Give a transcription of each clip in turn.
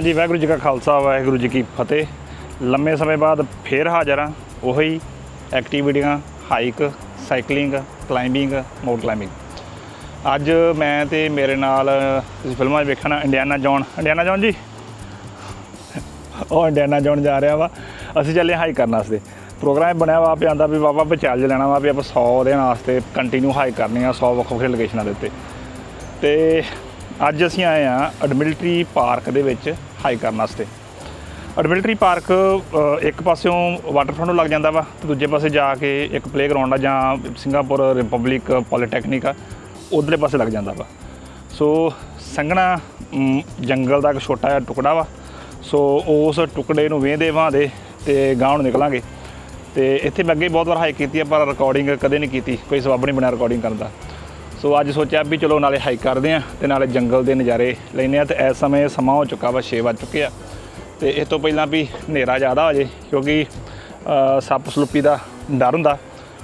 ਹਾਂਜੀ, ਵਾਹਿਗੁਰੂ ਜੀ ਕਾ ਖਾਲਸਾ, ਵਾਹਿਗੁਰੂ ਜੀ ਕੀ ਫਤਿਹ। ਲੰਮੇ ਸਮੇਂ ਬਾਅਦ ਫੇਰ ਹਾਜ਼ਰ ਹਾਂ। ਉਹੀ ਐਕਟੀਵਿਟੀਆਂ, hike, cycling climbing mount climbing ਅੱਜ ਮੈਂ ਤੇ ਮੇਰੇ ਨਾਲ ਤੁਸੀਂ ਫਿਲਮਾਂ 'ਚ ਵੇਖਣਾ ਇੰਡੀਆਨਾ ਜੌਨ। ਇੰਡੀਆਨਾ ਜੌਨ ਜੀ? ਉਹ ਇੰਡੀਆਨਾ ਜੌਨ ਜਾ ਰਿਹਾ ਵਾ। ਅਸੀਂ ਚੱਲੇ ਹਾਈਕ ਕਰਨ ਵਾਸਤੇ। ਪ੍ਰੋਗਰਾਮ ਬਣਿਆ ਵਾ ਵੀ ਆਂਦਾ ਵੀ ਬਾਬਾ ਆਪਾਂ ਚੈਲੰਜ ਲੈਣਾ ਵਾ ਵੀ ਆਪਾਂ 100 ਦਿਨ ਵਾਸਤੇ ਕੰਟੀਨਿਊ ਹਾਈਕ ਕਰਨੀ ਆ 100 ਵੱਖ ਵੱਖ ਲੋਕੇਸ਼ਨਾਂ ਦੇ ਉੱਤੇ। ਤੇ ਅੱਜ ਅਸੀਂ ਆਏ ਆ ਐਡਮਿਲਟਰੀ ਪਾਰਕ ਦੇ ਵਿੱਚ। ਹਾਈਕ ਕਰਨ ਵਾਸਤੇ। ਐਡਮਿਲਟਰੀ ਪਾਰਕ ਇੱਕ ਪਾਸਿਓਂ ਵਾਟਰਫਰੰਟ ਨੂੰ ਲੱਗ ਜਾਂਦਾ ਵਾ, ਤੇ ਦੂਜੇ ਪਾਸੇ ਜਾ ਕੇ ਇੱਕ ਪਲੇਗਰਾਉਂਡ ਆ ਜਾਂ ਸਿੰਗਾਪੁਰ ਰਿਪਬਲਿਕ ਪੋਲੀਟੈਕਨਿਕ ਆ, ਉਧਰਲੇ ਪਾਸੇ ਲੱਗ ਜਾਂਦਾ ਵਾ। ਸੋ ਸੰਘਣਾ ਜੰਗਲ ਦਾ ਇੱਕ ਛੋਟਾ ਜਿਹਾ ਟੁਕੜਾ ਵਾ। ਸੋ ਉਸ ਟੁਕੜੇ ਨੂੰ ਵੇਂਦੇ ਵਾਂਦੇ ਤੇ ਗਾਂਹ ਨੂੰ ਨਿਕਲਾਂਗੇ। ਤੇ ਇੱਥੇ ਮੈਂ ਅੱਗੇ ਬਹੁਤ ਵਾਰ ਹਾਈਕ ਕੀਤੀ ਆ, ਪਰ ਰਿਕਾਰਡਿੰਗ ਕਦੇ ਨਹੀਂ ਕੀਤੀ, ਕੋਈ ਸਬਬ ਨਹੀਂ ਬਣਿਆ ਰਿਕਾਰਡਿੰਗ ਕਰਨ ਦਾ। ਸੋ ਅੱਜ ਸੋਚਿਆ ਵੀ ਚਲੋ ਨਾਲੇ ਹਾਈਕ ਕਰਦੇ ਆ ਤੇ ਨਾਲੇ ਜੰਗਲ ਦੇ ਨਜ਼ਾਰੇ ਲੈਨੇ ਆ ਤੇ ਇਸ ਸਮੇਂ ਸਮਾਂ ਹੋ ਚੁੱਕਾ ਵਾ 6 ਵੱਜ ਚੁੱਕੇ ਆ। ਤੇ ਇਸ ਤੋਂ ਪਹਿਲਾਂ ਵੀ ਹਨੇਰਾ ਜ਼ਿਆਦਾ ਹੋ ਜੇ ਕਿਉਂਕਿ ਸੱਪ ਸਲੂਪੀ ਦਾ ਡਰ ਹੁੰਦਾ।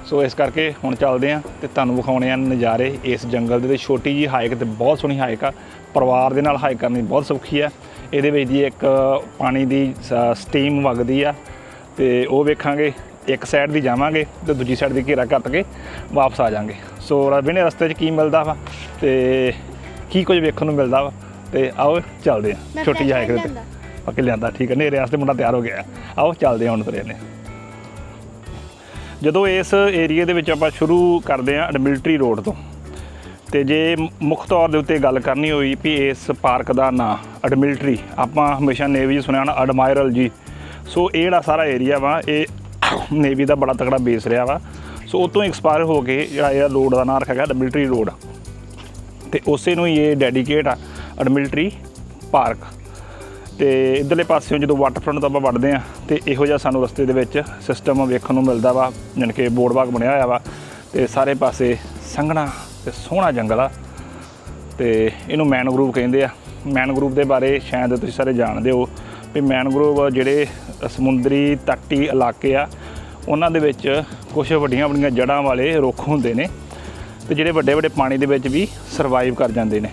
ਸੋ ਇਸ ਕਰਕੇ ਹੁਣ ਚੱਲਦੇ ਆ ਤੇ ਤੁਹਾਨੂੰ ਵਿਖਾਉਣੇ ਆ ਨਜ਼ਾਰੇ ਇਸ ਜੰਗਲ ਦੇ ਵਿੱਚ ਛੋਟੀ ਜੀ ਹਾਈਕ ਤੇ ਬਹੁਤ ਸੋਹਣੀ ਹਾਈਕ ਆ। ਪਰਿਵਾਰ ਦੇ ਨਾਲ ਹਾਈਕ ਕਰਨੀ ਬਹੁਤ ਸੌਖੀ ਆ। ਇਹਦੇ ਵਿੱਚ ਦੀ ਇੱਕ ਪਾਣੀ ਦੀ ਸਟੀਮ ਵਗਦੀ ਆ ਤੇ ਉਹ ਵੇਖਾਂਗੇ ਇੱਕ ਸਾਈਡ ਦੀ ਜਾਵਾਂਗੇ ਤੇ ਦੂਜੀ ਸਾਈਡ ਦੀ ਘੇਰਾ ਕੱਟ ਕੇ ਵਾਪਸ ਆ ਜਾਾਂਗੇ। ਸੋ ਰਬਿਨੇ ਰਸਤੇ 'ਚ ਕੀ ਮਿਲਦਾ ਵਾ ਤੇ ਕੀ ਕੁਝ ਵੇਖਣ ਨੂੰ ਮਿਲਦਾ ਵਾ? ਤੇ ਆਓ ਚੱਲਦੇ ਆ ਛੋਟੀ ਜਿਹੀ ਹਾਈਕ ਓਕੇ ਲਿਆਂਦਾ। ਠੀਕ ਹੈ। ਨੇਰੇ ਵਾਸਤੇ ਮੁੰਡਾ ਤਿਆਰ ਹੋ ਗਿਆ। ਆਓ ਚੱਲਦੇ ਆ ਹੁਣ ਤੁਰੇ ਨੇ ਜਦੋਂ ਇਸ ਏਰੀਆ ਦੇ ਵਿੱਚ ਆਪਾਂ ਸ਼ੁਰੂ ਕਰਦੇ ਆ ਮਿਲਟਰੀ ਰੋਡ ਤੋਂ ਤੇ ਜੇ ਮੁੱਖ ਤੌਰ ਦੇ ਉੱਤੇ ਗੱਲ ਕਰਨੀ ਹੋਈ ਵੀ ਇਸ ਪਾਰਕ ਦਾ ਨਾਂ ਐਡਮਿਲਟਰੀ ਆਪਾਂ ਹਮੇਸ਼ਾ ਨੇਵੀ ਸੁਣਿਆ ਨਾ ਐਡਮਾਇਰਲ ਜੀ। ਸੋ ਇਹ ਜਿਹੜਾ ਸਾਰਾ ਏਰੀਆ ਵਾ ਇਹ ਨੇਵੀ ਦਾ ਬੜਾ ਤਕੜਾ ਬੇਸ ਰਿਹਾ ਵਾ। ਸੋ ਉਹ ਤੋਂ ਐਕਸਪਾਇਰ ਹੋ ਕੇ ਜਿਹੜਾ ਇਹ ਰੋਡ ਦਾ ਨਾਂ ਰੱਖਿਆ ਗਿਆ ਐਡਮਿਲਟਰੀ ਰੋਡ ਤੇ ਉਸੇ ਨੂੰ ਹੀ ਇਹ ਡੈਡੀਕੇਟ ਆ ਐਡਮਿਲਟਰੀ ਪਾਰਕ ਤੇ ਇਧਰਲੇ ਪਾਸਿਓਂ ਜਦੋਂ ਵਾਟਰਫਰੰਟ ਤੋਂ ਆਪਾਂ ਵੜਦੇ ਆ ਤੇ ਇਹੋ ਜਿਹਾ ਸਾਨੂੰ ਰਸਤੇ ਦੇ ਵਿੱਚ ਸਿਸਟਮ ਵੇਖਣ ਨੂੰ ਮਿਲਦਾ ਵਾ, ਜਾਣੀ ਕਿ ਬੋਰਡ ਬਾਗ ਬਣਿਆ ਹੋਇਆ ਵਾ। ਤੇ ਸਾਰੇ ਪਾਸੇ ਸੰਘਣਾ ਤੇ ਸੋਹਣਾ ਜੰਗਲ ਆ। ਤੇ ਇਹਨੂੰ ਮੈਨਗਰੂਵ ਕਹਿੰਦੇ ਆ। ਮੈਨਗਰੂਵ ਦੇ ਬਾਰੇ ਸ਼ਾਇਦ ਤੁਸੀਂ ਸਾਰੇ ਜਾਣਦੇ ਹੋ। ਵੀ ਮੈਨਗਰੂਵ ਜਿਹੜੇ ਸਮੁੰਦਰੀ ਤੱਟੀ ਇਲਾਕੇ ਆ, ਉਹਨਾਂ ਦੇ ਵਿੱਚ ਕੁਝ ਵੱਡੀਆਂ ਵੱਡੀਆਂ ਜੜ੍ਹਾਂ ਵਾਲੇ ਰੁੱਖ ਹੁੰਦੇ ਨੇ ਤੇ ਜਿਹੜੇ ਵੱਡੇ ਵੱਡੇ ਪਾਣੀ ਦੇ ਵਿੱਚ ਵੀ ਸਰਵਾਈਵ ਕਰ ਜਾਂਦੇ ਨੇ।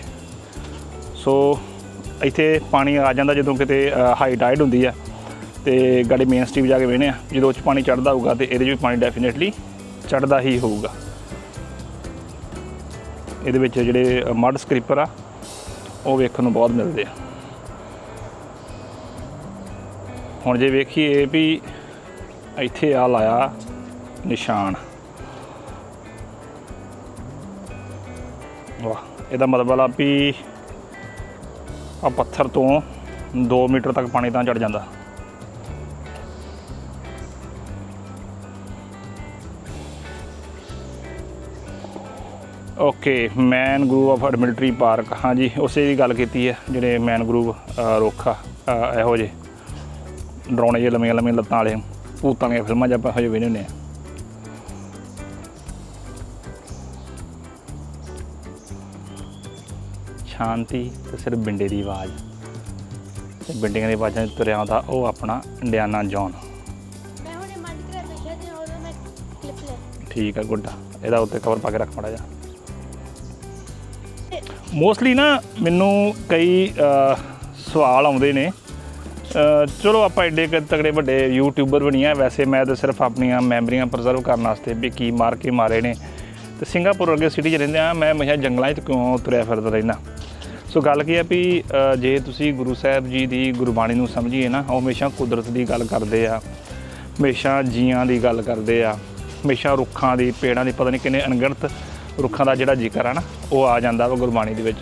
ਸੋ ਇੱਥੇ ਪਾਣੀ ਆ ਜਾਂਦਾ ਜਦੋਂ ਕਿਤੇ ਹਾਈ ਟਾਈਡ ਹੁੰਦੀ ਆ ਤੇ ਗਾੜੀ ਮੇਨ ਸਟ੍ਰੀਮ ਜਾ ਕੇ ਵੇਨੇ ਆ। ਜਦੋਂ ਉਹ 'ਚ ਪਾਣੀ ਚੜਦਾ ਹੋਊਗਾ ਤੇ ਇਹਦੇ 'ਚ ਵੀ ਪਾਣੀ ਡੈਫੀਨਿਟਲੀ ਚੜਦਾ ਹੀ ਹੋਊਗਾ। ਇਹਦੇ ਵਿੱਚ ਜਿਹੜੇ ਮਡ ਸਕ੍ਰੀਪਰ ਆ, ਉਹ ਵੇਖਣ ਨੂੰ ਬਹੁਤ ਮਿਲਦੇ ਆ। ਹੁਣ ਜੇ ਵੇਖੀਏ ਵੀ ਇੱਥੇ ਆ ਲਾਇਆ ਨਿਸ਼ਾਨ। ਵਾਹ ਇਹਦਾ ਮਤਲਬ ਆ ਵੀ ਆ ਪੱਥਰ ਤੋਂ 2 ਮੀਟਰ ਤੱਕ ਪਾਣੀ ਤਾਂ ਚੜ ਜਾਂਦਾ। ਓਕੇ ਮੈਨ ਗਰੂਵ ਆਫ ਐਡਮਿਲਟਰੀ ਪਾਰਕ ਹਾਂਜੀ ਉਸੇ ਦੀ ਗੱਲ ਕੀਤੀ ਹੈ ਜਿਹੜੇ ਮੈਨ ਗਰੂਵ ਅ, ਰੁੱਖ ਆ ਇਹੋ ਜਿਹੇ। ਡਰਾਉਣੇ ਜਿਹੇ ਲੰਮੀਆਂ ਲੰਮੀਆਂ ਲੱਤਾਂ ਵਾਲੇ ਭੂਤਾਂ ਦੀਆਂ ਫਿਲਮਾਂ 'ਚ ਆਪਾਂ ਇਹੋ ਜਿਹੇ ਵੇਖਦੇ ਹੁੰਦੇ ਆ। ਸ਼ਾਂਤੀ ਤੇ ਸਿਰਫ ਬਿੰਡੇ ਦੀ ਆਵਾਜ਼। ਤੇ ਬਿੰਡੀਆਂ ਦੀ ਆਵਾਜ਼ਾਂ 'ਚ ਤੁਰਿਆ ਆਉਂਦਾ ਉਹ ਆਪਣਾ ਇੰਡੀਆਨਾ ਜੌਨ। ਮੈਂ ਹੁਣੇ ਮੰਡ ਕੇ ਦੇਖਿਆ ਤੇ ਉਹਦਾ ਮੈਂ ਕਲਿੱਪ ਲੈ। ਠੀਕ ਆ ਗੁੱਡ ਇਹਦਾ ਉੱਤੇ ਕਵਰ ਪਾ ਕੇ ਰੱਖ ਮੜਾ ਜਾ ਮੋਸਟਲੀ ਨਾ ਮੈਨੂੰ ਕਈ ਅਹ, ਸਵਾਲ ਆਉਂਦੇ ਨੇ। ਚਲੋ ਆਪਾਂ ਐਡੇ ਕੁ ਤਗੜੇ ਵੱਡੇ ਯੂਟਿਊਬਰ ਬਣੀ ਆ। ਵੈਸੇ ਮੈਂ ਤਾਂ ਸਿਰਫ ਆਪਣੀਆਂ ਮੈਮਰੀਆਂ ਪ੍ਰੀਜ਼ਰਵ ਕਰਨ ਵਾਸਤੇ ਵੀ ਕੀ ਮਾਰ ਕੇ ਮਾਰੇ ਨੇ। ਤੇ ਸਿੰਗਾਪੁਰ ਵਰਗੇ ਸਿਟੀ 'ਚ ਰਹਿੰਦੇ ਆ, ਮੈਂ ਹਮੇਸ਼ਾ ਜੰਗਲਾਂ 'ਚ ਕਿਉਂ ਤੁਰਿਆ ਫਿਰਦਾ ਰਹਿੰਦਾ ਸੋ ਗੱਲ ਕੀ ਹੈ ਵੀ ਜੇ ਤੁਸੀਂ ਗੁਰੂ ਸਾਹਿਬ ਜੀ ਦੀ ਗੁਰਬਾਣੀ ਨੂੰ ਸਮਝੀਏ ਨਾ, ਉਹ ਹਮੇਸ਼ਾ ਕੁਦਰਤ ਦੀ ਗੱਲ ਕਰਦੇ ਆ, ਹਮੇਸ਼ਾ ਜੀਆਂ ਦੀ ਗੱਲ ਕਰਦੇ ਆ, ਹਮੇਸ਼ਾ ਰੁੱਖਾਂ ਦੀ, ਪੇੜਾਂ ਦੀ, ਪਤਾ ਨਹੀਂ ਕਿੰਨੇ ਅਣਗਿਣਤ ਰੁੱਖਾਂ ਦਾ ਜਿਹੜਾ ਜ਼ਿਕਰ ਆ ਨਾ, ਉਹ ਆ ਜਾਂਦਾ ਵਾ ਗੁਰਬਾਣੀ ਦੇ ਵਿੱਚ।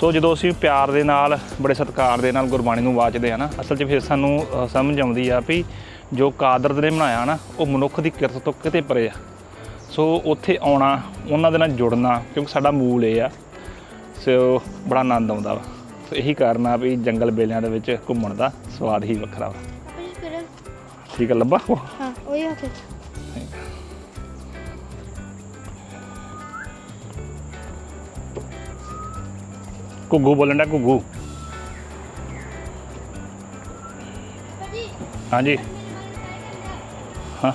ਸੋ ਜਦੋਂ ਅਸੀਂ ਪਿਆਰ ਦੇ ਨਾਲ ਬੜੇ ਸਤਿਕਾਰ ਦੇ ਨਾਲ ਗੁਰਬਾਣੀ ਨੂੰ ਵਾਚਦੇ ਆ ਨਾ ਅਸਲ 'ਚ ਫਿਰ ਸਾਨੂੰ ਸਮਝ ਆਉਂਦੀ ਆ ਵੀ ਜੋ ਕਾਦਰਤ ਨੇ ਬਣਾਇਆ ਨਾ ਉਹ ਮਨੁੱਖ ਦੀ ਕਿਰਤ ਤੋਂ ਕਿਤੇ ਪਰੇ ਆ। ਸੋ ਉੱਥੇ ਆਉਣਾ ਉਹਨਾਂ ਦੇ ਨਾਲ ਜੁੜਨਾ ਕਿਉਂਕਿ ਸਾਡਾ ਮੂਲ ਇਹ ਆ। ਸੋ ਬੜਾ ਆਨੰਦ ਆਉਂਦਾ ਵਾ। ਸੋ ਇਹੀ ਕਾਰਨ ਆ ਵੀ ਜੰਗਲ ਬੇਲਿਆਂ ਦੇ ਵਿੱਚ ਘੁੰਮਣ ਦਾ ਸਵਾਦ ਹੀ ਵੱਖਰਾ ਵਾ। ਠੀਕ ਹੈ ਲੱਭਾ? ਉਹ ਹਾਂ ਉਹੀ ਹੱਥ ਘੁੱਗੂ ਬੋਲਣ ਦਾ ਘੁੱਗੂ। ਹਾਂਜੀ। ਹਾਂ।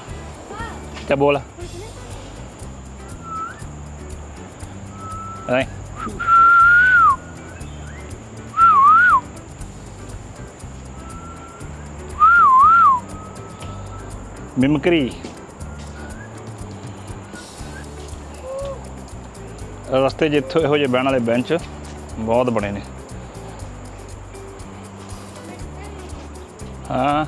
ਕਿਆ ਬੋਲ। ਐ ਮਿਮਕਰੀ। ਰਸਤੇ ਜਿੱਥੇ ਇਹੋ ਜਿਹੇ ਬਹਿਣ ਵਾਲੇ ਬੈਂਚ। ਬਹੁਤ ਬਣੇ ਨੇ ਹਾਂ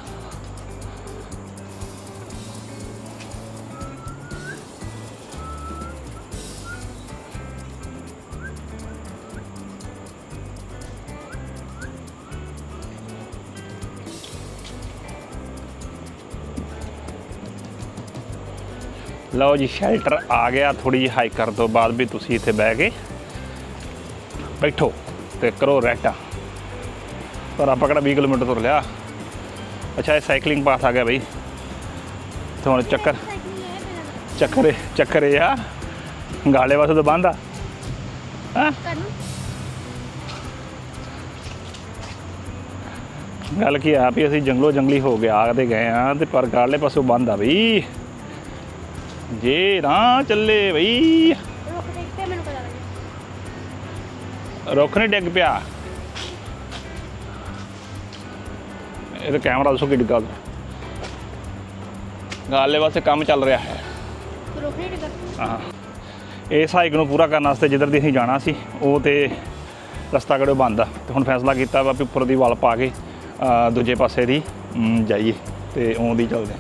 ਲਓ ਜੀ ਸ਼ੈਲਟਰ ਆ ਗਿਆ ਥੋੜੀ ਜਿਹੀ ਹਾਈਕ ਕਰਨ ਤੋਂ ਬਾਅਦ ਵੀ ਤੁਸੀਂ ਇੱਥੇ ਬਹਿ ਕੇ ਬੈਠੋ ਤੇ ਕਰੋ ਰੈਸਟ ਪਰ ਆਪਾਂ ਕਿਹੜਾ 20 ਕਿਲੋਮੀਟਰ ਤੁਰ ਲਿਆ। ਅੱਛਾ, ਇਹ ਸਾਈਕਲਿੰਗ ਪਾਸ ਆ ਗਿਆ ਬਈ। ਤੇ ਹੁਣ ਚੱਕਰ ਸਾਈਕਲ ਹੈ ਆ। ਗਾਲੇ ਵਾਸਤੇ ਤਾਂ ਬੰਦ ਆ। ਹਾਂ? ਗੱਲ ਕੀ ਆ ਵੀ ਅਸੀਂ ਜੰਗਲੋ ਜੰਗਲੀ ਹੋ ਕੇ ਆ ਤੇ ਗਏ ਆ ਤੇ ਪਰ ਗਾਲੇ ਪਾਸੋਂ ਬੰਦ ਆ ਬਈ। ਜੇ ਨਾ ਚੱਲੇ ਬਈ। ਰੁੱਖ ਨਹੀਂ ਡਿੱਗ ਪਿਆ। ਇਹ ਤਾਂ ਕੈਮਰਾ ਦੱਸੋ ਕਿ ਡਿੱਗਾ ਗਾਲੇ ਵਾਸਤੇ ਕੰਮ ਚੱਲ ਰਿਹਾ ਹੈ। ਰੁਕ ਨਹੀਂ ਡਿੱਗਾ ਹਾਂ। ਇਹ ਹਾਈਕ ਨੂੰ ਪੂਰਾ ਕਰਨ ਵਾਸਤੇ ਜਿੱਧਰ ਦੀ ਅਸੀਂ ਜਾਣਾ ਸੀ ਉਹ ਤੇ ਰਸਤਾ ਕਿਹੜੇ ਬੰਦ ਆ। ਤੇ ਹੁਣ ਫੈਸਲਾ ਕੀਤਾ ਵਾ ਵੀ ਉੱਪਰ ਦੀ ਵਲ ਪਾ ਕੇ ਦੂਜੇ ਪਾਸੇ ਦੀ ਜਾਈਏ ਤੇ ਉਹਦੀ ਚੱਲਦੇ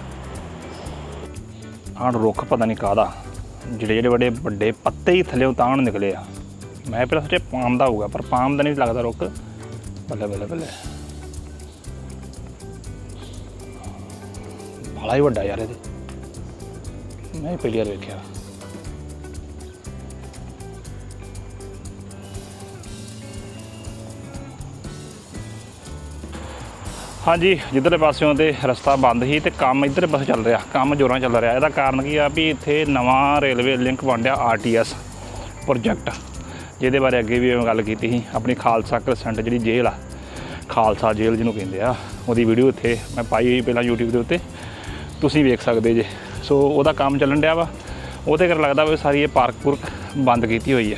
ਆਹ ਰੁੱਖ ਪਤਾ ਨਹੀਂ ਕਾਦਾ ਜਿਹੜੇ ਜਿਹੜੇ ਵੱਡੇ ਵੱਡੇ ਪੱਤੇ ਹੀ ਥੱਲੇ ਤਾਣ ਨਿਕਲੇ ਆ। ਮੈਂ ਪਹਿਲਾਂ ਸੋਚਿਆ ਪਾਮ ਦਾ ਹੋਊਗਾ, ਪਰ ਪਾਮ ਦਾ ਨਹੀਂ ਲੱਗਦਾ ਰੁੱਖ। ਬੱਲੇ ਬੱਲੇ ਬੱਲੇ। ਬੜਾ ਹੀ ਵੱਡਾ ਯਾਰ ਇਹਦੇ। ਮੈਂ ਪਹਿਲੀ ਵਾਰ ਵੇਖਿਆ। ਹਾਂਜੀ, ਜਿੱਧਰਲੇ ਪਾਸਿਓਂ ਤੇ ਰਸਤਾ ਬੰਦ ਸੀ ਤੇ ਕੰਮ ਇੱਧਰ ਪਾਸੇ ਚੱਲ ਰਿਹਾ, ਕੰਮ ਜੋਰਾਂ ਚੱਲ ਰਿਹਾ। ਇਹਦਾ ਕਾਰਨ ਕੀ ਆ ਵੀ ਇੱਥੇ ਨਵਾਂ ਰੇਲਵੇ ਲਿੰਕ ਬਣ ਰਿਹਾ ਆਰਟੀਐਸ ਪ੍ਰੋਜੈਕਟ। ਜਿਹਦੇ ਬਾਰੇ ਅੱਗੇ ਵੀ ਮੈਂ ਗੱਲ ਕੀਤੀ ਸੀ, ਆਪਣੀ ਖਾਲਸਾ ਕ੍ਰਸੈਂਟ ਜਿਹੜੀ ਜੇਲ੍ਹ ਆ, ਖਾਲਸਾ ਜੇਲ੍ਹ ਜਿਹਨੂੰ ਕਹਿੰਦੇ ਆ, ਉਹਦੀ ਵੀਡੀਓ ਇੱਥੇ ਮੈਂ ਪਾਈ ਹੋਈ ਪਹਿਲਾਂ YouTube ਦੇ ਉੱਤੇ, ਤੁਸੀਂ ਵੇਖ ਸਕਦੇ ਜੇ। ਸੋ ਉਹਦਾ ਕੰਮ ਚੱਲਣ ਡਿਆ ਵਾ ਉਹਦੇ ਕਰ ਲੱਗਦਾ ਵੀ ਸਾਰੀ ਇਹ ਪਾਰਕ ਪੁਰਕ ਬੰਦ ਕੀਤੀ ਹੋਈ ਆ।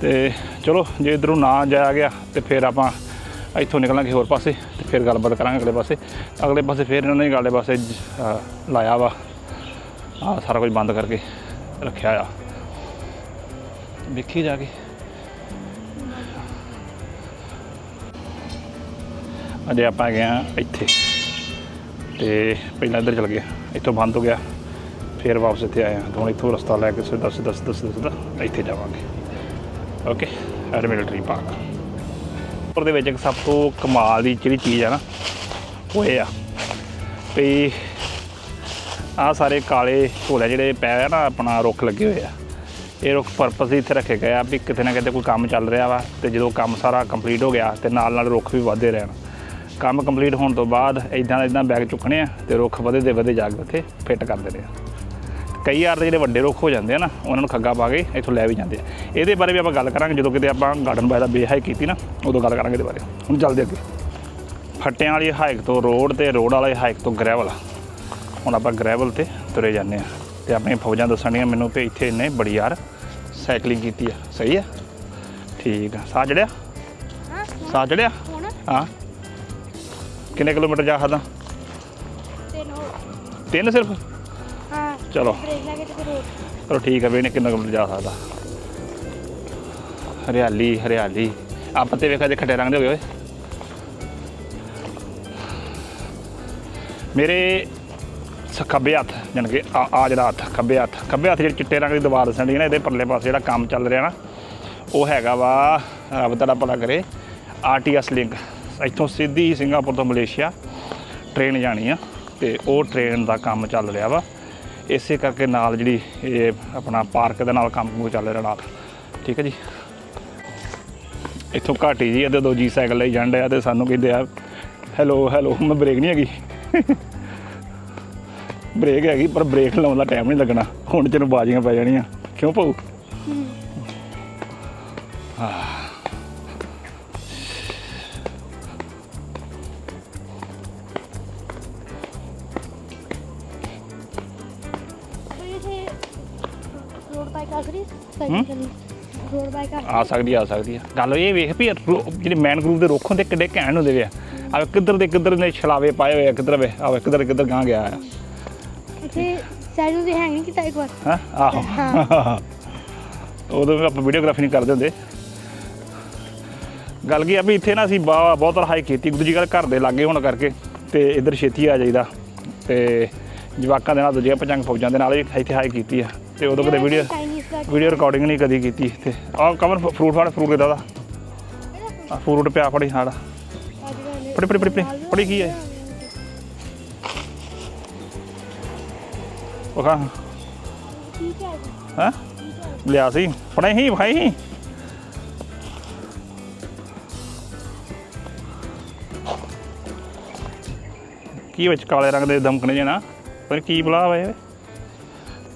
ਤੇ ਚਲੋ, ਜੇ ਇਧਰੋਂ ਨਾ ਜਾਇਆ ਗਿਆ, ਤੇ ਫਿਰ ਆਪਾਂ ਇੱਥੋਂ ਨਿਕਲਾਂਗੇ ਹੋਰ ਪਾਸੇ, ਤੇ ਫਿਰ ਗੱਲਬਾਤ ਕਰਾਂਗੇ ਅਗਲੇ ਪਾਸੇ। ਅਗਲੇ ਪਾਸੇ ਫਿਰ ਇਹਨਾਂ ਨੇ ਅਗਲੇ ਪਾਸੇ ਲਾਇਆ ਵਾ ਆ ਸਾਰਾ ਕੁਝ ਬੰਦ ਕਰਕੇ ਰੱਖਿਆ ਆ। ਵੇਖੀ ਜਾ ਕੇ। ਅਜੇ ਆਪਾਂ ਗਏ ਆ ਇੱਥੇ। ਤੇ ਪਹਿਲਾਂ ਇੱਧਰ ਚਲ ਗਿਆ ਇੱਥੋਂ ਬੰਦ ਹੋ ਗਿਆ। ਫਿਰ ਵਾਪਸ ਇੱਥੇ ਆਏ ਆ ਤੇ ਹੁਣ ਇੱਥੋਂ ਰਸਤਾ ਲੈ ਕੇ ਸਿੱਧਾ ਸਿੱਧਾ ਸਿੱਧਾ ਸਿੱਧਾ ਸਿੱਧਾ ਇੱਥੇ ਜਾਵਾਂਗੇ। ਓਕੇ ਐਡ ਮਿਲਟਰੀ ਪਾਰਕ ਉੱਪਰ ਦੇ ਵਿੱਚ ਇੱਕ ਸਭ ਤੋਂ ਕਮਾਲ ਦੀ ਜਿਹੜੀ ਚੀਜ਼ ਆ ਨਾ, ਉਹ ਇਹ ਆ ਵੀ ਆ ਸਾਰੇ ਕਾਲੇ ਝੋਲੇ ਜਿਹੜੇ ਪੈ ਆ ਨਾ, ਆਪਣਾ ਰੁੱਖ ਲੱਗੇ ਹੋਏ ਆ। ਇਹ ਰੁੱਖ ਪਰਪਸ ਇੱਥੇ ਰੱਖੇ ਗਏ ਆ ਵੀ ਕਿਤੇ ਨਾ ਕਿਤੇ ਕੋਈ ਕੰਮ ਚੱਲ ਰਿਹਾ ਵਾ ਤੇ ਜਦੋਂ ਕੰਮ ਸਾਰਾ ਕੰਪਲੀਟ ਹੋ ਗਿਆ ਤੇ ਨਾਲ ਨਾਲ ਰੁੱਖ ਵੀ ਵਧਦੇ ਰਹਿਣ। ਕੰਮ ਕੰਪਲੀਟ ਹੋਣ ਤੋਂ ਬਾਅਦ ਇਦਾਂ ਇਦਾਂ ਬੈਗ ਚੁੱਕਣੇ ਆ ਤੇ ਰੁੱਖ ਵਧੇ ਦੇ ਵਧੇ ਜਾ ਕੇ ਉੱਥੇ ਫਿੱਟ ਕਰ ਦੇਣੇ ਆ। ਕਈ ਵਾਰ ਦੇ ਜਿਹੜੇ ਵੱਡੇ ਰੁੱਖ ਹੋ ਜਾਂਦੇ ਆ ਨਾ, ਉਹਨਾਂ ਨੂੰ ਖੱਗਾ ਪਾ ਕੇ ਇੱਥੋਂ ਲੈ ਵੀ ਜਾਂਦੇ ਆ। ਇਹਦੇ ਬਾਰੇ ਵੀ ਆਪਾਂ ਗੱਲ ਕਰਾਂਗੇ, ਜਦੋਂ ਕਿਤੇ ਆਪਾਂ ਗਾਰਡਨ ਬਾਏ ਦਾ ਬੇਹਾਈ ਕੀਤੀ ਨਾ, ਉਦੋਂ ਗੱਲ ਕਰਾਂਗੇ ਇਹਦੇ ਬਾਰੇ। ਹੁਣ ਚੱਲਦੇ ਅੱਗੇ। ਫੱਟਿਆਂ ਵਾਲੀ ਹਾਈਕ ਤੋਂ ਰੋਡ ਤੇ ਰੋਡ ਵਾਲੀ ਹਾਈਕ ਤੋਂ ਗ੍ਰੈਵਲ ਹੁਣ ਆਪਾਂ ਗ੍ਰੈਵਲ ਤੇ ਤੁਰੇ ਜਾਂਦੇ ਆ। ਤੇ ਆਪਣੀਆਂ ਫੌਜਾਂ ਦੱਸਣੀਆਂ ਮੈਨੂੰ ਵੀ ਇੱਥੇ ਇਹਨੇ ਬੜੀ ਯਾਰ ਸਾਈਕਲਿੰਗ ਕੀਤੀ ਆ। ਸਹੀ ਆ? ਠੀਕ ਆ। ਸਾਹ ਚੜਿਆ? ਹਾਂ ਸਾਹ ਚੜਿਆ? ਹਾਂ। ਕਿੰਨੇ ਕਿਲੋਮੀਟਰ ਜਾ ਸਕਦਾ ਤਿੰਨ ਸਿਰਫ? ਹਾਂ ਚਲੋ। ਕੇ ਚਲੋ ਠੀਕ ਹੈ ਵੀ ਇਹਨੇ ਕਿੰਨਾ ਕਿਲੋਮੀਟਰ ਜਾ ਸਕਦਾ ਹਰਿਆਲੀ ਹਰਿਆਲੀ। ਆ ਪੱਤੇ ਵੇਖਾ ਜੇ ਖੱਟੇ ਰੰਗ ਦੇ ਹੋਏ ਓਏ। ਮੇਰੇ ਖੱਬੇ ਹੱਥ ਜਾਣੀ ਕਿ ਆ ਜਿਹੜਾ ਹੱਥ, ਖੱਬੇ ਹੱਥ। ਖੱਬੇ ਹੱਥ ਜਿਹੜੀ ਚਿੱਟੇ ਰੰਗ ਦੀ ਦੀਵਾਰ ਦੱਸਣ ਦੀ ਨਾ ਇਹਦੇ ਪਰਲੇ ਪਾਸੇ ਜਿਹੜਾ ਕੰਮ ਚੱਲ ਰਿਹਾ ਨਾ, ਉਹ ਹੈਗਾ ਵਾ, ਰੱਬ ਤੁਹਾਡਾ ਭਲਾ ਕਰੇ, ਆਰਟੀਐਸ ਲਿੰਕ। ਇੱਥੋਂ ਸਿੱਧੀ ਸਿੰਗਾਪੁਰ ਤੋਂ ਮਲੇਸ਼ੀਆ ਟ੍ਰੇਨ ਜਾਣੀ ਆ, ਤੇ ਉਹ ਟ੍ਰੇਨ ਦਾ ਕੰਮ ਚੱਲ ਰਿਹਾ ਵਾ। ਇਸੇ ਕਰਕੇ ਨਾਲ ਜਿਹੜੀ ਇਹ ਆਪਣਾ ਪਾਰਕ ਦੇ ਨਾਲ ਕੰਮ ਚੱਲ ਰਿਹਾ ਨਾਲ ਠੀਕ ਹੈ ਜੀ? ਇੱਥੋਂ ਘਾਟੀ ਜੀ ਇਹਦੇ ਦੋ ਜੀ ਸਾਈਕਲ ਲਈ ਜਾਂਦੇ ਆ, ਤੇ ਸਾਨੂੰ ਕਹਿੰਦੇ ਆ, ਹੈਲੋ ਹੈਲੋ, ਮੈਂ ਬ੍ਰੇਕ ਨਹੀਂ ਹੈਗੀ। ਬ੍ਰੇਕ ਹੈਗੀ ਪਰ ਬ੍ਰੇਕ ਲਾਉਣ ਦਾ ਟਾਈਮ ਨਹੀਂ ਲੱਗਣਾ। ਹੁਣ ਤੈਨੂੰ ਬਾਜੀਆਂ ਪੈ ਜਾਣੀਆਂ। ਕਿਉਂ ਰੋਡ ਬਾਈਕ ਆ ਗਈ ਸਾਈਕਲ ਰੋਡ ਬਾਈਕ ਆ ਆ ਸਕਦੀ ਆ। ਸਕਦੀ ਆ ਗੱਲ ਇਹ ਵੇਖ ਵੀ ਰੋ- ਜਿਹੜੇ ਮੈਨ ਗਰੂਪ ਦੇ ਰੁੱਖ ਹੁੰਦੇ ਕਿੱਡੇ ਘੈਂਟ ਹੁੰਦੇ ਵੇ ਆ। ਆ ਕਿੱਧਰ ਦੇ ਕਿੱਧਰ ਨੇ ਛਲਾਵੇ ਪਾਏ ਹੋਏ ਆ ਕਿੱਧਰ ਵੇ? ਆ ਕਿੱਧਰ ਕਿੱਧਰ ਗਾਂ ਗਿਆ ਆ। ਇੱਥੇ ਸੈਰ ਨੂੰ ਤੇ ਹੈਂਗ ਨਹੀਂ ਕੀਤਾ ਇੱਕ ਵਾਰ? ਹਾਂ? ਆਹੋ। ਉਦੋਂ ਵੀ ਆਪਾਂ ਵੀਡੀਓਗ੍ਰਾਫੀ ਨਹੀਂ ਕਰਦੇ ਹੁੰਦੇ। ਗੱਲ ਕੀ ਆ ਵੀ ਇੱਥੇ ਨਾ ਅਸੀਂ ਬਾ- ਬਹੁਤ ਹਾਈ ਕੀਤੀ। ਦੂਜੀ ਗੱਲ ਘਰ ਦੇ ਲਾਗੇ ਹੋਣ ਕਰਕੇ ਤੇ ਇੱਧਰ ਛੇਤੀ ਆ ਜਾਈਦਾ। ਤੇ ਜਵਾਕਾਂ ਦੇ ਨਾਲ ਦੂਜੀਆਂ ਪਚੰਗ ਫੌਜਾਂ ਦੇ ਨਾਲ ਵੀ ਇੱਥੇ ਹਾਈ ਕੀਤੀ ਆ। ਤੇ ਉਦੋਂ ਕਦੇ ਵੀਡੀਓ ਵੀਡੀਓ ਰਿਕਾਰਡਿੰਗ ਨਹੀਂ ਕਦੀ ਕੀਤੀ ਤੇ ਆਹ ਕਮਰ ਫਰੂਟ ਫੜ ਫਰੂਟ ਇਹਦਾ ਦਾ ਆ ਫਰੂਟ ਪਿਆ ਫੜੀ ਫੜੀ। ਫੜੀ ਫੜੀ ਫੜੀ ਫੜੀ। ਕੀ ਹੈ ਉਹ ਠੀਕ ਹੈ? ਹਾਂ ਲਿਆ ਸੀ। ਫੜੇ ਹੀ ਭਾਈ ਹੀ ਕੀ ਵਿੱਚ ਕਾਲੇ ਰੰਗ ਦੇ ਦਮਕਣੇ ਜੇ ਪਰ ਕੀ ਬਲਾ ਵਾ ਇਹ?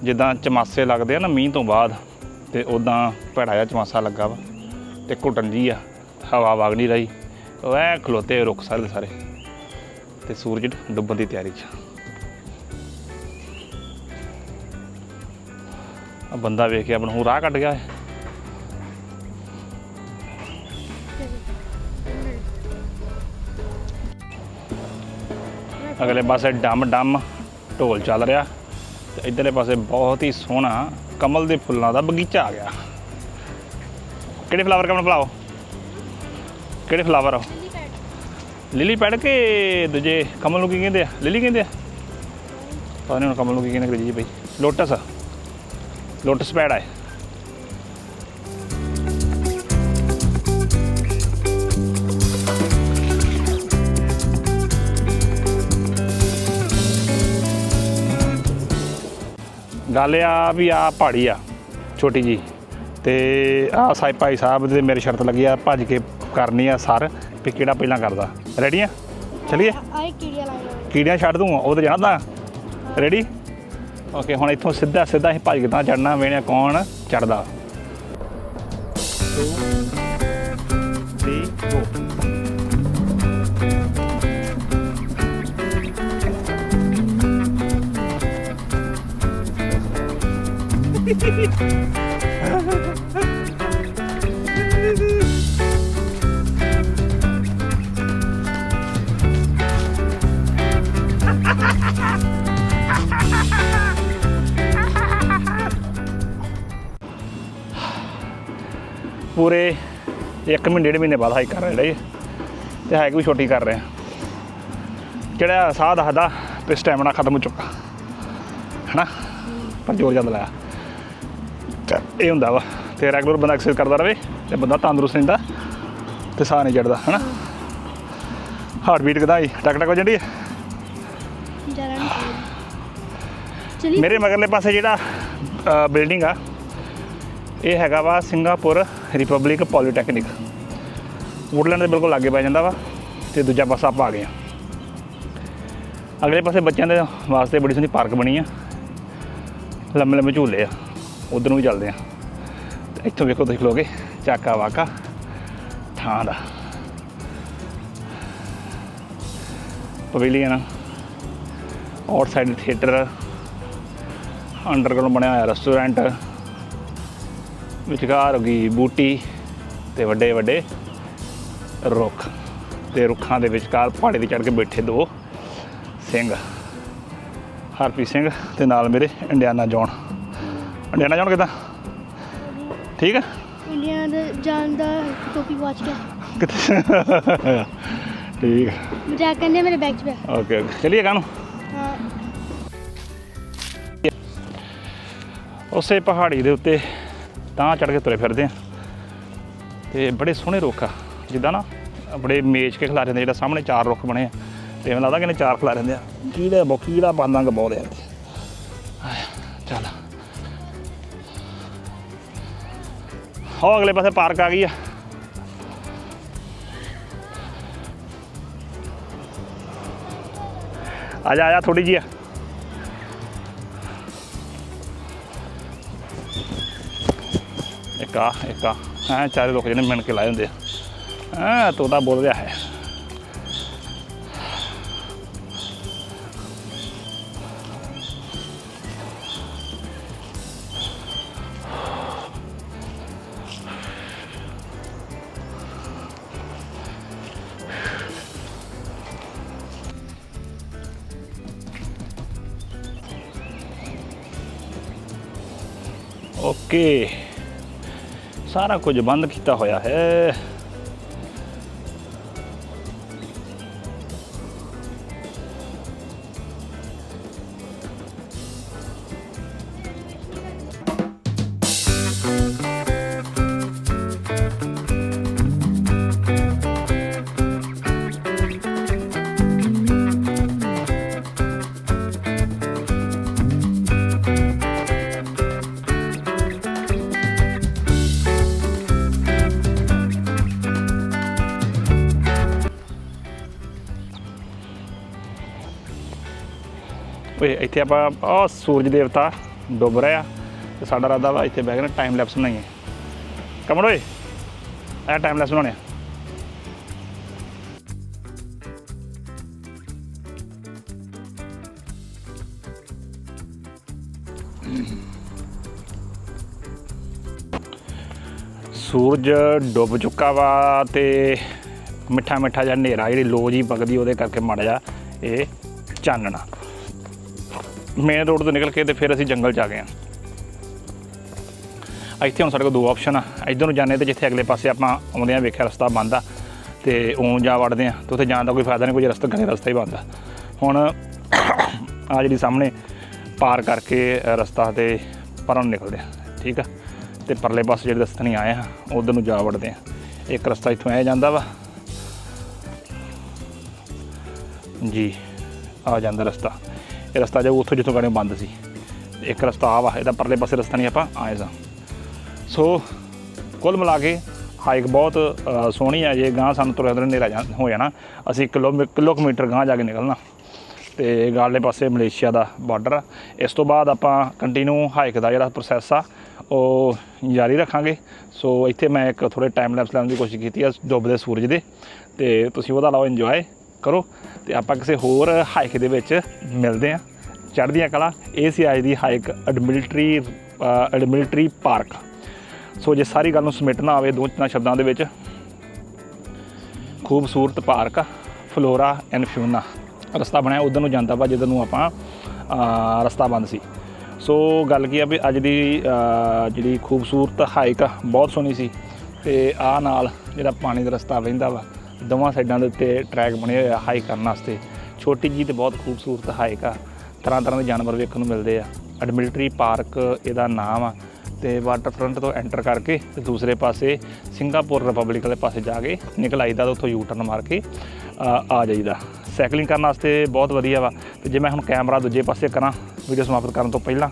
ਜਿੱਦਾਂ ਚਮਾਸੇ ਲੱਗਦੇ ਆ ਨਾ ਮੀਂਹ ਤੋਂ ਬਾਅਦ, ਤੇ ਉਦਾਂ ਭੈੜਾ ਜਿਹਾ ਚਮਾਸਾ ਲੱਗਾ ਵਾ, ਤੇ ਘੁੱਟਣ ਜੀ ਆ, ਹਵਾ ਵਗ ਨਹੀਂ ਰਹੀ। ਉਹ ਐ ਖਲੋਤੇ ਰੁੱਖ ਸਾਰੇ ਦੇ ਸਾਰੇ। ਤੇ ਸੂਰਜ ਡੁੱਬਣ ਦੀ ਤਿਆਰੀ 'ਚ ਆ ਬੰਦਾ ਵੇਖ ਕੇ ਆਪਣਾ ਨੂੰ ਰਾਹ ਕੱਢ ਗਿਆ ਹੈ ਅਗਲੇ ਪਾਸੇ ਡੰਮ ਡੰਮ ਢੋਲ ਚੱਲ ਰਿਹਾ ਤੇ ਇਧਰਲੇ ਪਾਸੇ ਬਹੁਤ ਹੀ ਸੋਹਣਾ ਕਮਲ ਦੇ ਫੁੱਲਾਂ ਦਾ ਬਗੀਚਾ ਆ ਗਿਆ। ਕਿਹੜੇ ਫਲਾਵਰ ਕਮਲ ਫਲਾਓ? ਕਿਹੜੇ ਫਲਾਵਰ ਆ ਲਿਲੀ ਪੈੜ ਕੇ ਦੂਜੇ ਕਮਲ ਨੂੰ ਕੀ ਕਹਿੰਦੇ ਆ? ਲਿਲੀ ਕਹਿੰਦੇ ਆ? ਪਤਾ ਨਹੀਂ ਹੁਣ ਕਮਲ ਨੂੰ ਕੀ ਕਹਿੰਦੇ ਅੰਗਰੇਜ਼ੀ 'ਚ ਬਈ ਲੋਟਸ ਲੋਟਸ ਪੈੜ ਹੈ ਗੱਲ ਆ ਵੀ ਆ ਪਹਾੜੀ ਆ ਛੋਟੀ ਜੀ ਤੇ ਆ ਸਾਈ ਭਾਈ ਸਾਹਿਬ ਦੇ ਮੇਰੇ ਸ਼ਰਤ ਲੱਗੀ ਆ ਭੱਜ ਕੇ ਕਰਨੀ ਆ ਸਰ ਵੀ ਕਿਹੜਾ ਪਹਿਲਾਂ ਕਰਦਾ। ਰੈਡੀ ਆ? ਚਲਿਏ? ਆਏ ਕੀੜੀਆਂ ਲਾਈ ਕੀੜੀਆਂ ਛੱਡ ਦੂੰ ਉਹ ਤੇ ਜਾਣਦਾ ਰੈਡੀ ਓਕੇ, ਹੁਣ ਇੱਥੋਂ ਸਿੱਧਾ ਸਿੱਧਾ ਹੀ ਭੱਜ ਕੇ ਤਾਂ ਚੜਨਾ ਵੇਣੇ ਕੌਣ ਚੜਦਾ 2 3 ਗੋ ਪੂਰੇ 1 ਮਹੀਨੇ ਡੇਢ ਮਹੀਨੇ ਬਾਅਦ ਹਾਈਕ ਕਰ ਰਹੇ ਨੇ ਤੇ ਹਾਈਕ ਵੀ ਛੋਟੀ ਕਰ ਰਹੇ ਆ। ਜਿਹੜਾ ਸਾਹ ਦੱਸਦਾ ਤੇ ਸਟੈਮਿਨਾ ਖਤਮ ਹੋ ਚੁੱਕਾ। ਹਨਾ? ਪਰ ਜ਼ੋਰ ਜ਼ਿਆਦਾ ਲਾਇਆ। ਤੇ ਇਹ ਹੁੰਦਾ ਵਾ ਤੇ ਰੈਗੂਲਰ ਬੰਦਾ ਐਕਸਰਸਾਈਜ਼ ਕਰਦਾ ਰਵੇ ਤੇ ਬੰਦਾ ਤੰਦਰੁਸਤ ਰਹਿੰਦਾ ਤੇ ਸਾਹ ਨਹੀਂ ਚੜਦਾ ਹਨਾ? ਹਾਰਟ ਬੀਟ ਕਦਾਈ ਟਕ ਟਕ ਹੋ ਜਾਂਦੀ ਹੈ? ਮੇਰੇ ਮਗਰਲੇ ਪਾਸੇ ਜਿਹੜਾ ਬਿਲਡਿੰਗ ਆ ਇਹ ਹੈਗਾ ਵਾ ਸਿੰਗਾਪੁਰ ਰਿਪਬਲਿਕ ਪੋਲੀਟੈਕਨਿਕ। ਵੁੱਡਲੈਂਡ ਦੇ ਬਿਲਕੁਲ ਲਾਗੇ ਪੈ ਜਾਂਦਾ ਵਾ ਤੇ ਦੂਜਾ ਪਾਸਾ ਆਪਾਂ ਆ ਗਏ ਆ ਅਗਲੇ ਪਾਸੇ ਬੱਚਿਆਂ ਦੇ ਵਾਸਤੇ ਬੜੀ ਸੋਹਣੀ ਪਾਰਕ ਬਣੀ ਆ। ਲੰਮੇ ਲੰਮੇ ਝੂਲੇ ਆ। ਉਧਰ ਨੂੰ ਵੀ ਚੱਲਦੇ ਆ। ਤੇ ਇੱਥੋਂ ਵੇਖੋ ਤੁਸੀਂ ਖਲੋਗੇ ਚਾਕਾ ਵਾਕਾ ਥਾਂ ਦਾ। ਪਵੇਲੀਅਨ ਆਊਟਸਾਈਡ ਥੀਏਟਰ ਅੰਡਰਗਰਾਉਂਡ ਬਣਿਆ ਹੋਇਆ ਰੈਸਟੋਰੈਂਟ ਵਿਚਕਾਰ ਹੋ ਗਈ ਬੂਟੀ ਤੇ ਵੱਡੇ ਵੱਡੇ ਰੁੱਖ ਤੇ ਰੁੱਖਾਂ ਦੇ ਵਿਚਕਾਰ ਪਹਾੜੀ ਤੇ ਚੜ੍ਹ ਕੇ ਬੈਠੇ ਦੋ ਸਿੰਘ ਹਰਪ੍ਰੀਤ ਸਿੰਘ ਤੇ ਨਾਲ ਮੇਰੇ ਇੰਡੀਆਨਾ ਜੌਨ। ਇੰਡੀਆਨਾ ਜੌਨ ਕਿਦਾਂ? ਠੀਕ ਆ? ਇੰਡੀਆ ਦਾ ਜਾਣ ਦਾ ਟੋਪੀ ਵਾਚ ਕੇ ਕਿੱਥੇ ਠੀਕ ਮਜ਼ਾਕ ਕਹਿੰਦੇ ਮੇਰੇ ਬੈਗ 'ਚ ਪਿਆ ਓਕੇ ਓਕੇ। ਚਲਿਏ ਕਾਨੂੰ ਹਾਂ। ਉਸੇ ਪਹਾੜੀ ਦੇ ਉੱਤੇ ਤਾਂ ਚੜ ਕੇ ਤੁਰੇ ਫਿਰਦੇ ਆ। ਤੇ ਬੜੇ ਸੋਹਣੇ ਰੁੱਖ ਆ। ਜਿੱਦਾਂ ਨਾ ਬੜੇ ਮੇਜ਼ ਕੇ ਖਿਲਾ ਰਹਿੰਦੇ ਜਿਹੜਾ ਸਾਹਮਣੇ ਚਾਰ ਰੁੱਖ ਬਣੇ ਆ। ਤੇ ਮੈਨੂੰ ਲੱਗਦਾ ਕਿ ਇਹਨੇ ਚਾਰ ਖਿਲਾ ਰਹਿੰਦੇ ਆ। ਕੀੜੇ ਬੋ ਕੀੜਾ ਬੰਦਾਂਗ ਬਹੁਤ ਆ ਚੱਲ। ਹੋ ਅਗਲੇ ਪਾਸੇ ਪਾਰਕ ਆ ਗਈ ਆ। ਆ ਜਾ ਆ ਜਾ ਥੋੜੀ ਜੀ ਆ। ਇੱਕ ਆ ਇੱਕ ਆ। ਐ ਚਾਰੇ ਲੋਕ ਜਿਹੜੇ ਮਿਣ ਕੇ ਲਾਏ ਹੁੰਦੇ ਆ। ਐ ਤੋਤਾ ਬੋਲ ਰਿਹਾ ਹੈ। ਓਕੇ। ਸਾਰਾ ਕੁਝ ਬੰਦ ਕੀਤਾ ਹੋਇਆ ਹੈ। ਇੱਥੇ ਆਪਾਂ ਆ ਸੂਰਜ ਦੇਵਤਾ ਡੁੱਬ ਰਿਹਾ ਤੇ ਸਾਡਾ ਰਾਦਾ ਵਾ ਇੱਥੇ ਬਹਿ ਕੇ ਨਾ ਟਾਈਮ ਲੈਪਸ ਬਣਾਈਏ। ਕਮਣ ਓਏ ਆ ਟਾਈਮ ਲੈਪਸ ਬਣਾਉਣੇ ਆ। ਸੂਰਜ ਡੁੱਬ ਚੁੱਕਾ ਵਾ ਤੇ ਮਿੱਠਾ ਮਿੱਠਾ ਜਿਹਾ ਹਨੇਰਾ, ਜਿਹੜੀ ਲੋ ਜੀ ਪਕਦੀ ਉਹਦੇ ਕਰਕੇ ਮਾੜਾ ਜਿਹਾ ਇਹ ਚਾਨਣਾ। ਮੇਨ ਰੋਡ ਤੋਂ ਨਿਕਲ ਕੇ ਤੇ ਫਿਰ ਅਸੀਂ ਜੰਗਲ ਚ ਆ ਗਏ ਆ ਇੱਥੇ ਹੁਣ ਸਾਡੇ ਕੋਲ ਦੋ ਆਪਸ਼ਨ ਆ। ਇੱਧਰ ਨੂੰ ਜਾਂਦੇ ਤੇ ਜਿੱਥੇ ਅਗਲੇ ਪਾਸੇ ਆਪਾਂ ਆਉਂਦੇ ਆ ਵੇਖਿਆ ਰਸਤਾ ਬੰਦ ਆ ਤੇ ਉਂ ਜਾ ਵੜਦੇ ਆ ਤੇ ਉੱਥੇ ਜਾਣ ਦਾ ਕੋਈ ਫਾਇਦਾ ਨਹੀਂ, ਕੋਈ ਰਸਤਾ, ਗਲੇ ਰਸਤਾ ਹੀ ਬੰਦ ਆ। ਹੁਣ ਆ ਜਿਹੜੀ ਸਾਹਮਣੇ ਪਾਰ ਕਰਕੇ ਰਸਤਾ ਤੇ ਪਰਾਂ ਨੂੰ ਨਿਕਲਦੇ ਆ ਠੀਕ ਆ? ਤੇ ਪਰਲੇ ਪਾਸੇ ਜਿਹੜੇ ਰਸਤੇ ਨਹੀਂ ਆਏ ਆ, ਉਧਰ ਨੂੰ ਜਾ ਵੜਦੇ ਆ ਇੱਕ ਰਸਤਾ ਇੱਥੋਂ ਐ ਜਾਂਦਾ ਵਾ। ਜੀ, ਆ ਜਾਂਦਾ ਰਸਤਾ। ਇਹ ਰਸਤਾ ਜਾਊ, ਉੱਥੋਂ ਜਿੱਥੋਂ ਗਾਣੇ ਬੰਦ ਸੀ। ਇੱਕ ਰਸਤਾ ਆ ਵਾ, ਇਹਦਾ ਪਰਲੇ ਪਾਸੇ ਰਸਤਾ ਨਹੀਂ ਆਪਾਂ ਆਏ ਸਾਂ। ਸੋ ਕੁੱਲ ਮਿਲਾ ਕੇ ਹਾਈਕ ਬਹੁਤ ਸੋਹਣੀ ਹੈ ਜੇ ਗਾਂ ਸਾਨੂੰ ਤੁਰਿਆ ਤੁਰੇ ਹਨੇਰਾ ਜਾ ਹੋ ਜਾਣਾ, ਅਸੀਂ ਕਿਲੋ ਕਿਲੋਮੀਟਰ ਗਾਂ ਜਾ ਕੇ ਨਿਕਲਣਾ। ਤੇ ਗਾਲੇ ਪਾਸੇ ਮਲੇਸ਼ੀਆ ਦਾ ਬਾਰਡਰ ਆ। ਇਸ ਤੋਂ ਬਾਅਦ ਆਪਾਂ ਕੰਟੀਨਿਊ ਹਾਈਕ ਦਾ ਜਿਹੜਾ ਪ੍ਰੋਸੈਸ ਆ, ਉਹ ਜਾਰੀ ਰੱਖਾਂਗੇ। ਸੋ ਇੱਥੇ ਮੈਂ ਇੱਕ ਥੋੜੇ ਟਾਈਮ ਲੈਪਸ ਲੈਣ ਦੀ ਕੋਸ਼ਿਸ਼ ਕੀਤੀ ਆ ਡੁੱਬਦੇ ਸੂਰਜ ਦੇ। ਤੇ ਤੁਸੀਂ ਉਹਦਾ ਲਾਓ ਇੰਜੋਏ ਕਰੋ ਤੇ ਆਪਾਂ ਕਿਸੇ ਹੋਰ ਹਾਈਕ ਦੇ ਵਿੱਚ ਮਿਲਦੇ ਆ ਚੜ੍ਹਦੀਆਂ ਕਲਾ, ਇਹ ਸੀ ਅੱਜ ਦੀ ਹਾਈਕ ਐਡਮਿਲਟਰੀ ਐਡਮਿਲਟਰੀ ਪਾਰਕ ਸੋ ਜੇ ਸਾਰੀ ਗੱਲ ਨੂੰ ਸਮੇਟਣਾ ਆਵੇ, ਦੋ ਤਿੰਨ ਸ਼ਬਦਾਂ ਦੇ ਵਿੱਚ, ਖੂਬਸੂਰਤ ਪਾਰਕ ਆ ਫਲੋਰਾ ਐਂਡ ਫਿਊਨਾ। ਰਸਤਾ ਬਣਿਆ ਉਧਰ ਨੂੰ ਜਾਂਦਾ ਵਾ, ਜਿੱਧਰ ਨੂੰ ਆਪਾਂ ਰਸਤਾ ਬੰਦ ਸੀ। ਸੋ ਗੱਲ ਕੀ ਆ ਵੀ ਅੱਜ ਦੀ ਜਿਹੜੀ ਖੂਬਸੂਰਤ ਹਾਈਕ ਬਹੁਤ ਸੋਹਣੀ ਸੀ। ਤੇ ਆ ਨਾਲ ਜਿਹੜਾ ਪਾਣੀ ਦਾ ਰਸਤਾ ਵਹਿੰਦਾ ਵਾ ਦੋਵਾਂ ਸਾਈਡਾਂ ਦੇ ਉੱਤੇ ਟਰੈਕ ਬਣੇ ਹੋਏ ਆ ਹਾਈਕ ਕਰਨ ਵਾਸਤੇ। ਛੋਟੀ ਜੀ ਤੇ ਬਹੁਤ ਖੂਬਸੂਰਤ ਹਾਈਕ ਆ। ਤਰ੍ਹਾਂ ਤਰ੍ਹਾਂ ਦੇ ਜਾਨਵਰ ਵੇਖਣ ਨੂੰ ਮਿਲਦੇ ਆ। ਐਡਮਿਲਟਰੀ ਪਾਰਕ ਇਹਦਾ ਨਾਮ ਆ ਤੇ ਵਾਟਰਫਰੰਟ ਤੋਂ ਐਂਟਰ ਕਰਕੇ ਤੇ ਦੂਸਰੇ ਪਾਸੇ ਸਿੰਗਾਪੁਰ ਰਿਪਬਲਿਕ ਵਾਲੇ ਪਾਸੇ ਜਾ ਕੇ ਨਿਕਲ ਆਈਦਾ ਤੇ ਉੱਥੋਂ ਯੂ ਟਰਨ ਮਾਰ ਕੇ ਆ ਜਾਈਦਾ। ਸਾਈਕਲਿੰਗ ਕਰਨ ਵਾਸਤੇ ਬਹੁਤ ਵਧੀਆ ਵਾ। ਤੇ ਜੇ ਮੈਂ ਹੁਣ ਕੈਮਰਾ ਦੂਜੇ ਪਾਸੇ ਕਰਾਂ ਵੀਡੀਓ ਸਮਾਪਤ ਕਰਨ ਤੋਂ ਪਹਿਲਾਂ,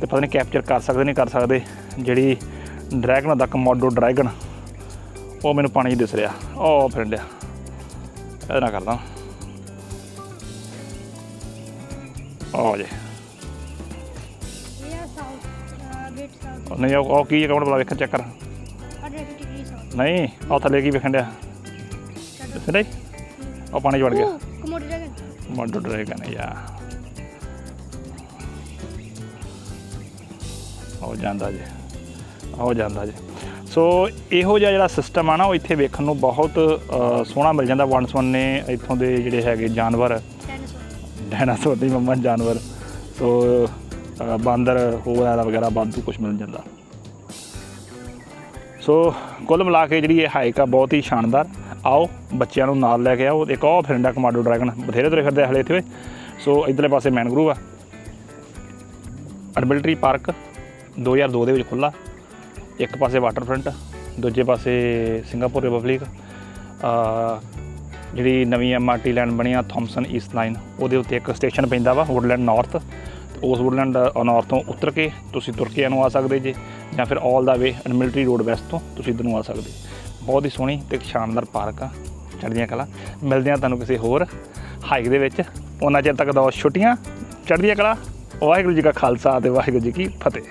ਤੇ ਪਤਾ ਨਹੀਂ ਕੈਪਚਰ ਕਰ ਸਕਦੇ ਨਹੀਂ ਕਰ ਸਕਦੇ, ਜਿਹੜੀ ਡਰੈਗਨ ਦਾ ਕਮੋਡੋ ਡਰੈਗਨ ਉਹ ਮੈਨੂੰ ਪਾਣੀ ਦਿਸ ਰਿਹਾ। ਉਹ ਫਿਰਨ ਡਿਆ। ਇਹਦਾ ਨਾ ਕਰਦਾ। ਉਹ ਜੇ। ਨਹੀਂ ਉਹ ਕੀ ਕਮੜ ਬਲਾ ਵੇਖ ਚੈੱਕ ਕਰ। 150 degrees south. ਨਹੀਂ ਉਹ ਥੱਲੇ ਕੀ ਵੇਖਣ ਡਿਆ? ਦਿਸ ਰਿਹਾ ਉਹ ਪਾਣੀ ਵੜ ਗਿਆ। Oh, Komodo dragon. Komodo dragon ਯਾ। ਹੋ ਜਾਂਦਾ ਜੀ। ਹੋ ਜਾਂਦਾ ਜੀ। ਸੋ ਇਹੋ ਜਿਹਾ ਜਿਹੜਾ ਸਿਸਟਮ ਆ ਨਾ ਉਹ ਇੱਥੇ ਵੇਖਣ ਨੂੰ ਬਹੁਤ ਅ, ਸੋਹਣਾ ਮਿਲ ਜਾਂਦਾ। ਵਨ ਸਵੰਨੇ ਇੱਥੋਂ ਦੇ ਜਿਹੜੇ ਹੈਗੇ ਜਾਨਵਰ Dinosaur. ਡਾਇਨਾਸੌਰ ਦੀ ਮੰਮਾ ਜਾਨਵਰ ਸੋ ਅ, ਬਾਂਦਰ ਹੋਰ ਐਲਾ ਵਗੈਰਾ ਵਾਧੂ ਕੁਝ ਮਿਲ ਜਾਂਦਾ। ਸੋ ਕੁੱਲ ਮਿਲਾ ਕੇ ਜਿਹੜੀ ਇਹ ਹਾਈਕ ਆ ਬਹੁਤ ਹੀ ਸ਼ਾਨਦਾਰ। ਆਓ ਬੱਚਿਆਂ ਨੂੰ ਨਾਲ ਲੈ ਕੇ ਆਓ। ਇੱਕ ਉਹ ਫਿਰੰਡਾ ਕਮਾਡੋ ਡਰੈਗਨ ਬਥੇਰੇ ਤੁਰੇ ਫਿਰਦੇ ਆ ਹਲੇ ਇੱਥੇ। ਸੋ ਇਧਰਲੇ ਪਾਸੇ ਮੈਨਗਰੂਵ ਆ। ਅਡਮਿਲਟਰੀ ਪਾਰਕ 2002 ਦੇ ਵਿੱਚ ਖੁੱਲਾ ਇੱਕ ਪਾਸੇ ਵਾਟਰਫਰੰਟ ਦੂਜੇ ਪਾਸੇ ਸਿੰਗਾਪੁਰ ਰਿਪਬਲਿਕ ਜਿਹੜੀ ਨਵੀਂ ਐਮਆਰਟੀ ਲਾਈਨ ਬਣੀ ਆ ਥੌਮਸਨ ਈਸਟ ਲਾਈਨ ਉਹਦੇ ਉੱਤੇ ਇੱਕ ਸਟੇਸ਼ਨ ਪੈਂਦਾ ਵਾ ਵੁੱਡਲੈਂਡ ਨਾਰਥ ਉਸ ਵੁੱਡਲੈਂਡ ਨਾਰਥ ਤੋਂ ਉਤਰ ਕੇ ਤੁਸੀਂ ਤੁਰ ਨੂੰ ਆ ਸਕਦੇ ਜੇ, ਜਾਂ ਫਿਰ all the way military road west ਤੋਂ ਤੁਸੀਂ ਇੱਧਰ ਨੂੰ ਆ ਸਕਦੇ। ਬਹੁਤ ਹੀ ਸੋਹਣੀ ਤੇ ਸ਼ਾਨਦਾਰ ਪਾਰਕ ਆ, ਚੜ੍ਹਦੀਆਂ ਕਲਾ। ਮਿਲਦੇ ਆ ਤੁਹਾਨੂੰ ਕਿਸੇ ਹੋਰ ਹਾਈਕ ਦੇ ਵਿੱਚ। ਉਹਨਾਂ ਚਿਰ ਤੱਕ ਦੋ ਛੁੱਟੀਆਂ, ਚੜ੍ਹਦੀਆਂ ਕਲਾ। ਵਾਹਿਗੁਰੂ ਜੀ ਕਾ ਖਾਲਸਾ ਤੇ ਵਾਹਿਗੁਰੂ ਜੀ ਕੀ ਫਤਿਹ।